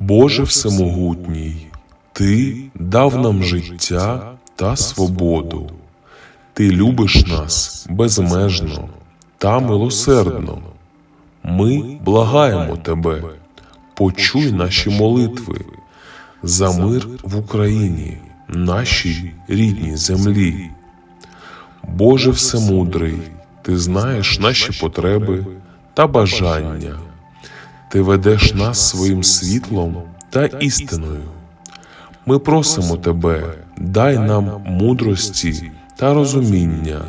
Боже Всемогутній, Ти дав нам життя та свободу. Ти любиш нас безмежно та милосердно. Ми благаємо Тебе, почуй наші молитви за мир в Україні, нашій рідній землі. Боже Всемудрий, Ти знаєш наші потреби та бажання. Ти ведеш нас своїм світлом та істиною. Ми просимо Тебе, дай нам мудрості та розуміння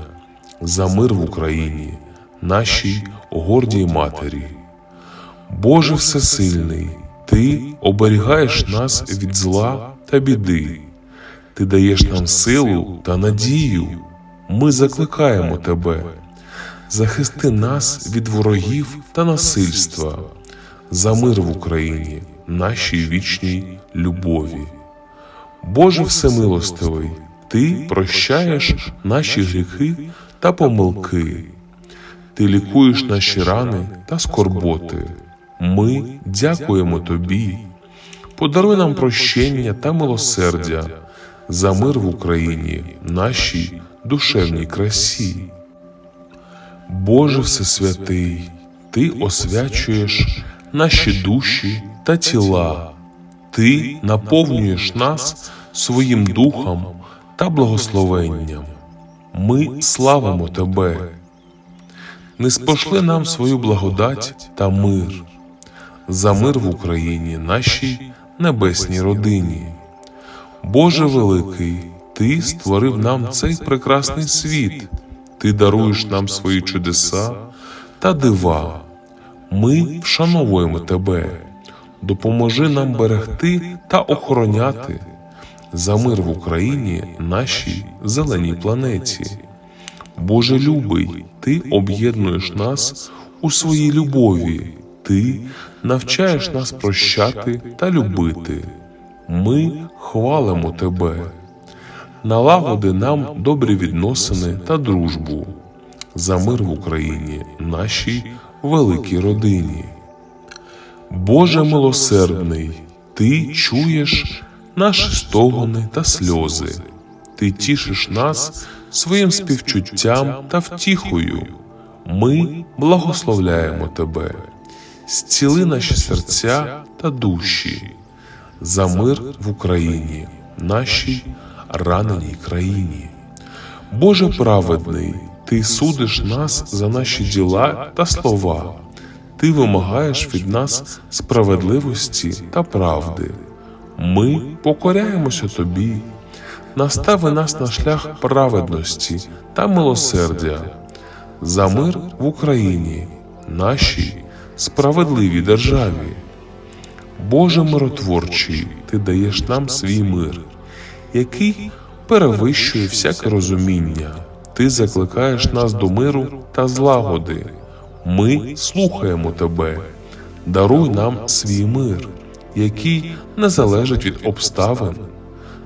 за мир в Україні, нашій гордій матері. Боже Всесильний, Ти оберігаєш нас від зла та біди, Ти даєш нам силу та надію. Ми закликаємо Тебе, захисти нас від ворогів та насильства, за мир в Україні, нашій вічній любові. Боже Всемилостивий, Ти прощаєш наші гріхи та помилки, Ти лікуєш наші рани та скорботи. Ми дякуємо Тобі. Подаруй нам прощення та милосердя за мир в Україні, нашій душевній красі. Боже Всесвятий, Ти освячуєш наші душі та тіла, Ти наповнюєш нас своїм духом та благословенням. Ми славимо Тебе. Не спошли нам свою благодать та мир, за мир в Україні, нашій небесній родині. Боже великий, Ти створив нам цей прекрасний світ, Ти даруєш нам свої чудеса та дива. Ми вшановуємо Тебе, допоможи нам берегти та охороняти за мир в Україні, нашій зеленій планеті. Боже любий, Ти об'єднуєш нас у своїй любові, Ти навчаєш нас прощати та любити. Ми хвалимо Тебе. Налагоди нам добрі відносини та дружбу за мир в Україні, нашій великій родині. Боже милосердний, Ти чуєш наші стогони та сльози, Ти тішиш нас своїм співчуттям та втіхою. Ми благословляємо Тебе, зціли наші серця та душі за мир в Україні, нашій раненій країні. Боже праведний, Ти судиш нас за наші діла та слова, Ти вимагаєш від нас справедливості та правди. Ми покоряємося Тобі, настави нас на шлях праведності та милосердя, за мир в Україні, нашій справедливій державі. Боже миротворчий, Ти даєш нам свій мир, який перевищує всяке розуміння. Ти закликаєш нас до миру та злагоди. Ми слухаємо Тебе. Даруй нам свій мир, який не залежить від обставин,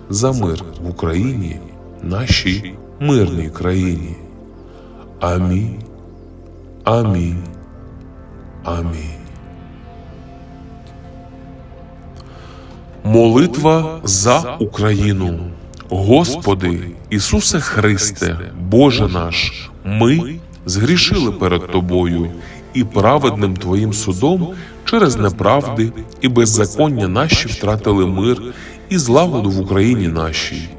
за мир в Україні, нашій мирній країні. Амінь. Амінь. Амінь. Молитва за Україну. Господи, Ісусе Христе, Боже наш, ми згрішили перед Тобою і праведним Твоїм судом через неправди і беззаконня наші втратили мир і злагоду в Україні нашій.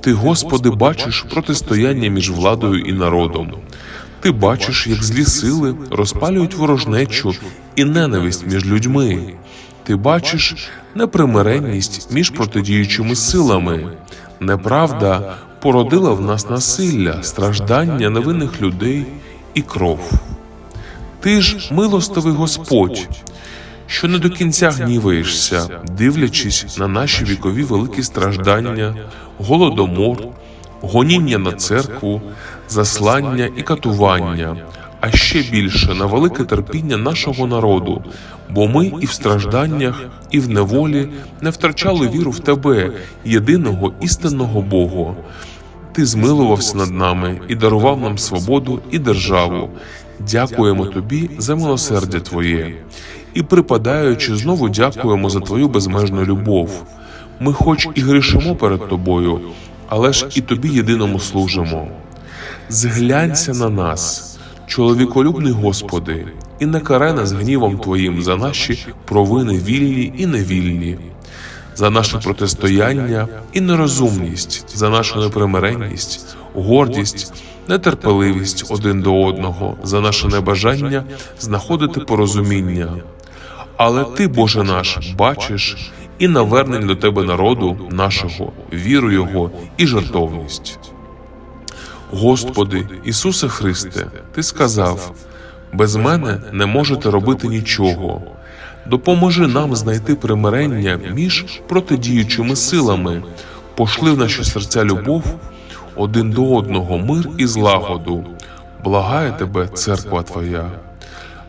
Ти, Господи, бачиш протистояння між владою і народом. Ти бачиш, як злі сили розпалюють ворожнечу і ненависть між людьми. Ти бачиш непримиренність між протидіючими силами. Неправда породила в нас насилля, страждання невинних людей і кров. Ти ж милостивий Господь, що не до кінця гніваєшся, дивлячись на наші вікові великі страждання, голодомор, гоніння на церкву, заслання і катування, а ще більше на велике терпіння нашого народу, бо ми і в стражданнях, і в неволі не втрачали віру в Тебе, єдиного істинного Бога. Ти змилувався над нами і дарував нам свободу і державу. Дякуємо тобі за милосердя Твоє. і припадаючи, знову дякуємо за твою безмежну любов. Ми, хоч і грішимо перед тобою, але ж і тобі єдиному служимо. Зглянься на нас, чоловіколюбний Господи, і не карай нас гнівом Твоїм за наші провини вільні і невільні, за наше протистояння і нерозумність, за нашу непримиренність, гордість, нетерпеливість один до одного, за наше небажання знаходити порозуміння. Але ти, Боже наш, бачиш і навернень до тебе народу нашого, віру Його і жертовність. Господи, Ісусе Христе, Ти сказав: без мене не можете робити нічого. Допоможи нам знайти примирення між протидіючими силами, пошли в наші серця любов один до одного, мир і злагоду. Благає тебе, церква Твоя.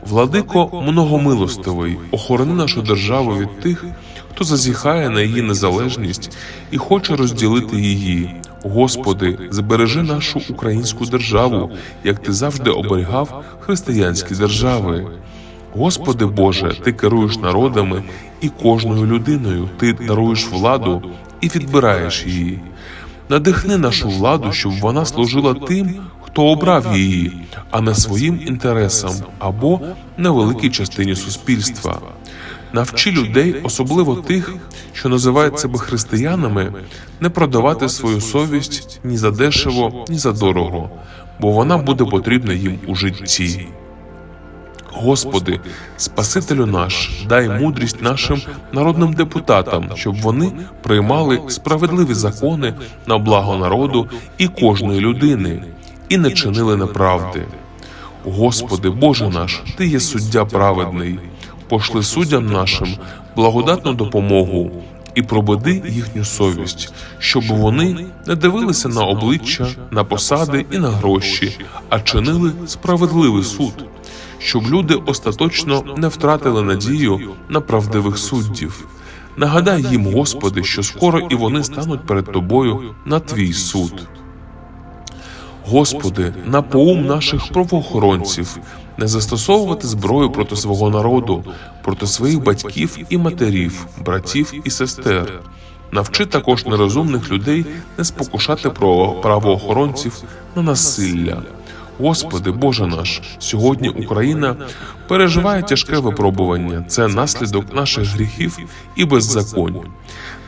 Владико многомилостивий, охорони нашу державу від тих, хто зазіхає на її незалежність і хоче розділити її. Господи, збережи нашу українську державу, як ти завжди оберігав християнські держави. Господи Боже, ти керуєш народами і кожною людиною, ти даруєш владу і відбираєш її. Надихни нашу владу, щоб вона служила тим, хто обрав її, а не своїм інтересам або невеликій частині суспільства. Навчи людей, особливо тих, що називають себе християнами, не продавати свою совість ні за дешево, ні за дорого, бо вона буде потрібна їм у житті. Господи, Спасителю наш, дай мудрість нашим народним депутатам, щоб вони приймали справедливі закони на благо народу і кожної людини, і не чинили неправди. Господи, Боже наш, Ти є суддя праведний, пошли суддям нашим благодатну допомогу і пробуди їхню совість, щоб вони не дивилися на обличчя, на посади і на гроші, а чинили справедливий суд щоб люди остаточно не втратили надію на правдивих суддів. Нагадай їм, Господи, що скоро і вони стануть перед Тобою на твій суд. Господи, на поум наших правоохоронців не застосовувати зброю проти свого народу, проти своїх батьків і матерів, братів і сестер. Навчи також нерозумних людей не спокушати про правоохоронців на насилля. Господи, Боже наш, сьогодні Україна переживає тяжке випробування. Це наслідок наших гріхів і беззаконь.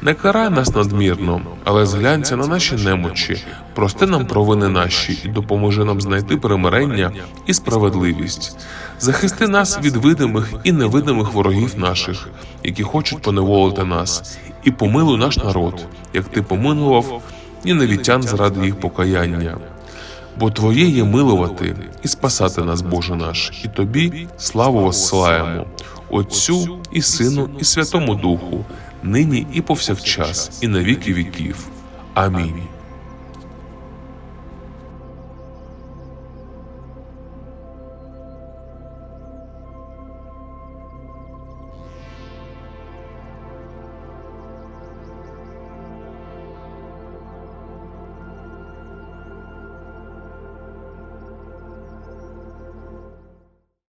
Не карай нас надмірно, але зглянься на наші немочі, прости нам провини наші і допоможи нам знайти примирення і справедливість. Захисти нас від видимих і невидимих ворогів наших, які хочуть поневолити нас, і помилуй наш народ, як ти помилував ніневітян заради їх покаяння. Бо Твоє є милувати і спасати нас, Боже наш, і Тобі славу воссилаємо, Отцю і Сину, і Святому Духу, нині і повсякчас, і на віки віків. Амінь.